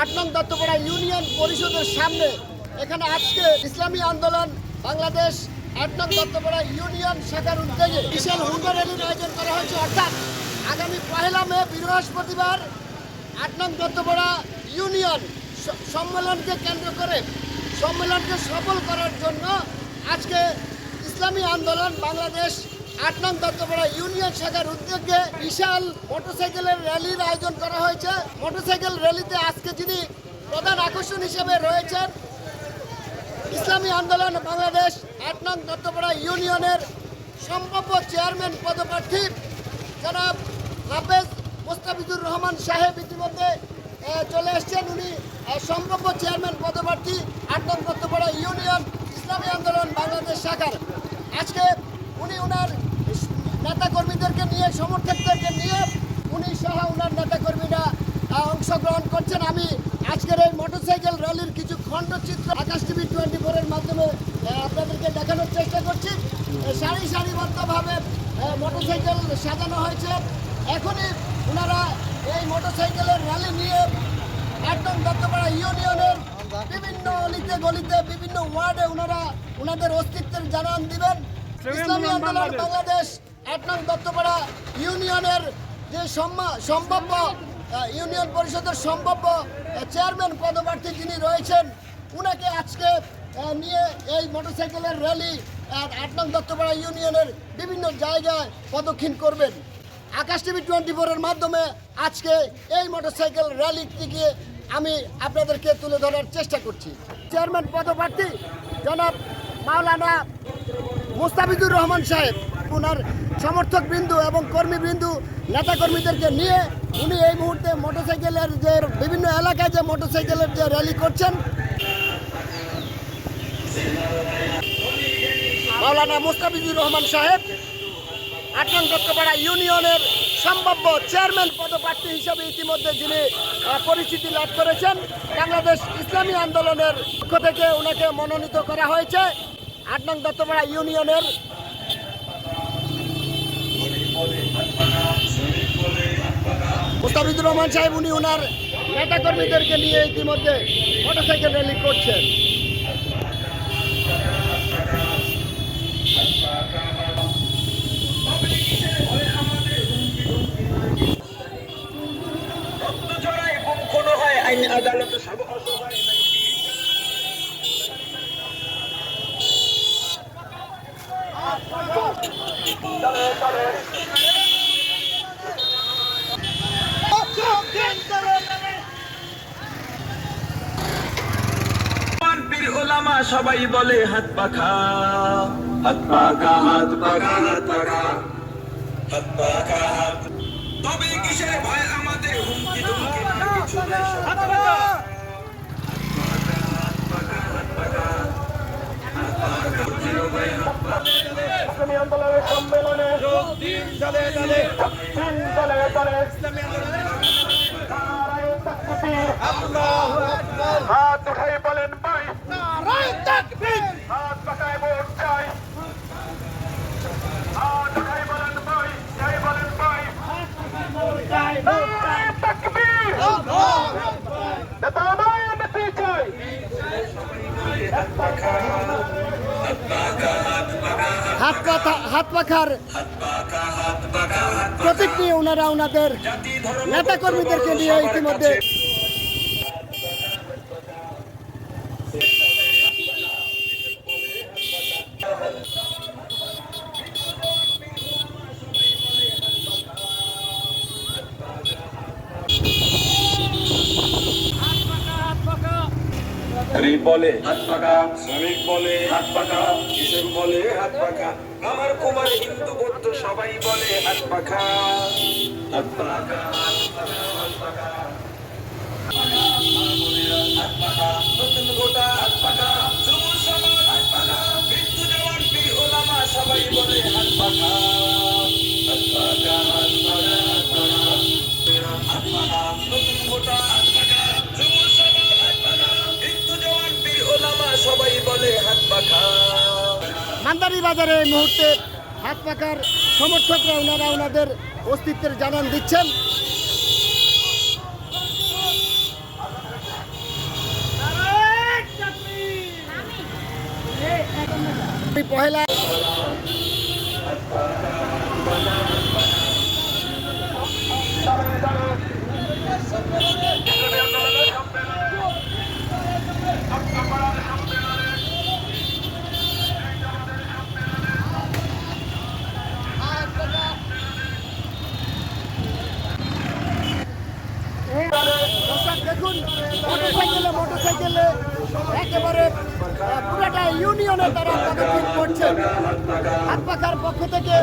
আট নং দত্তপাড়া ইউনিয়ন পরিষদের সামনে। এখানে আজকে ইসলামী আন্দোলন বাংলাদেশ আট নং দত্তপাড়া ইউনিয়ন শাখার উদ্যোগে বিশাল হুন্ডা র্যালির আয়োজন করা হয়েছে। অর্থাৎ আগামী পহেলা মে বৃহস্পতিবার আট নং দত্তপাড়া ইউনিয়ন সম্মেলনকে কেন্দ্র করে সম্মেলনকে সফল করার জন্য আজকে ইসলামী আন্দোলন বাংলাদেশ আট নং দত্তপাড়া ইউনিয়ন শাখার উদ্যোগে বিশাল মোটরসাইকেলের র্যালির আয়োজন করা হয়েছে মোটরসাইকেল র্যালিতে আজকে যিনি প্রধান আকর্ষণ হিসেবে রয়েছেন ইসলামী আন্দোলন বাংলাদেশ আট নং দত্তপাড়া ইউনিয়নের সম্ভাব্য চেয়ারম্যান পদপ্রার্থী জনাব হাফেজ মোস্তাফিজুর রহমান সাহেব ইতিমধ্যে চলে এসছেন। উনি সম্ভাব্য চেয়ারম্যান পদপ্রার্থী আট নং দত্তপাড়া ইউনিয়ন ইসলামী আন্দোলন বাংলাদেশ শাখার। আজকে উনি ওনার নেতাকর্মীদেরকে নিয়ে সমর্থকদেরকে নিয়ে উনি সহ ওনার আহ, অংশগ্রহণ করছেন আমি। আজকের এই মোটরসাইকেল র্যালির কিছু খণ্ডচিত্র আকাশ টিভি টোয়েন্টি ফোরের মাধ্যমে আপনাদেরকে দেখানোর চেষ্টা করছি। সারি সারিবদ্ধভাবে মোটরসাইকেল সাজানো হয়েছে। এখনই ওনারা এই মোটরসাইকেলের র্যালি নিয়ে একদম দত্তপাড়া ইউনিয়নের বিভিন্ন অলিতে গলিতে বিভিন্ন ওয়ার্ডে ওনারা ওনাদের অস্তিত্বের জানান দিবেন। ইসলামী আন্দোলন বাংলাদেশ। এক নং দত্তপাড়া ইউনিয়নের যে সম্ভাব্য ইউনিয়ন পরিষদের সম্ভাব্য চেয়ারম্যান পদপ্রার্থী যিনি রয়েছেন, উনাকে আজকে নিয়ে এই মোটরসাইকেলের র্যালি আট নং দত্তপাড়া ইউনিয়নের বিভিন্ন জায়গায় প্রদক্ষিণ করবেন। আকাশ টিভি টোয়েন্টি ফোরের মাধ্যমে আজকে এই মোটরসাইকেল র্যালি থেকে আমি আপনাদেরকে তুলে ধরার চেষ্টা করছি। চেয়ারম্যান পদপ্রার্থী জনাব মাওলানা মুস্তাফিজুর রহমান সাহেব ওনার সমর্থক বিন্দু এবং কর্মী বিন্দু নেতাকর্মীদেরকে নিয়ে উনি এই মুহূর্তে মোটরসাইকেলের যে বিভিন্ন এলাকায় যে মোটরসাইকেলের যে র্যালি করছেন। মাওলানা মুস্তাফিজুর রহমান সাহেব আটন দত্তপাড়া ইউনিয়নের সম্ভাব্য চেয়ারম্যান পদপ্রার্থী হিসেবে ইতিমধ্যে যিনি পরিচিতি লাভ করেছেন, বাংলাদেশ ইসলামী আন্দোলনের পক্ষ থেকে ওনাকে মনোনীত করা হয়েছে। আট নং দত্তপাড়া ইউনিয়নের মুস্তাফিজুর রহমান সাহেব উনি ওনার নেতাকর্মীদেরকে নিয়ে ইতিমধ্যে মোটরসাইকেল র্যালি করছেন। আদালতে সবাই বলে হাত পাখা। হাত পাখা হাত পাখা হাত পাখা। হাত পাখা হাত তবে কিসের ভয় আমাদের? হুমকি ধুমকি কিছু নেই ইসলামী আন্দোলনের সম্মেলনে দিন চলে চলে দিন চলে চলে ইসলামী আন্দোলনের। আল্লাহু আকবার হাত উঠাই হাত পাখা হাত পাখার প্রতীক নিয়ে ওনারা ওনাদের নেতাকর্মীদেরকে নিয়ে ইতিমধ্যে বলে হাত পাকা। শ্রমিক বলে হাত পাকা। কৃষক বলে হাত পাকা। আমার কুমার হিন্দু বৌদ্ধ সবাই বলে হাত পাখা হাত পাকা হাত পাকা, হাত পাকা। নতুন গোটা এই মুহূর্তে হাত পাকার সমর্থকরা ওনারা ওনাদের অস্তিত্বের জানান দিচ্ছেন। পহেলা মোটরসাইকেলে মোটরসাইকেলে একেবারে পুরোটা ইউনিয়নে তারা পদক্ষেপ করছে হাত পাখার পক্ষ থেকে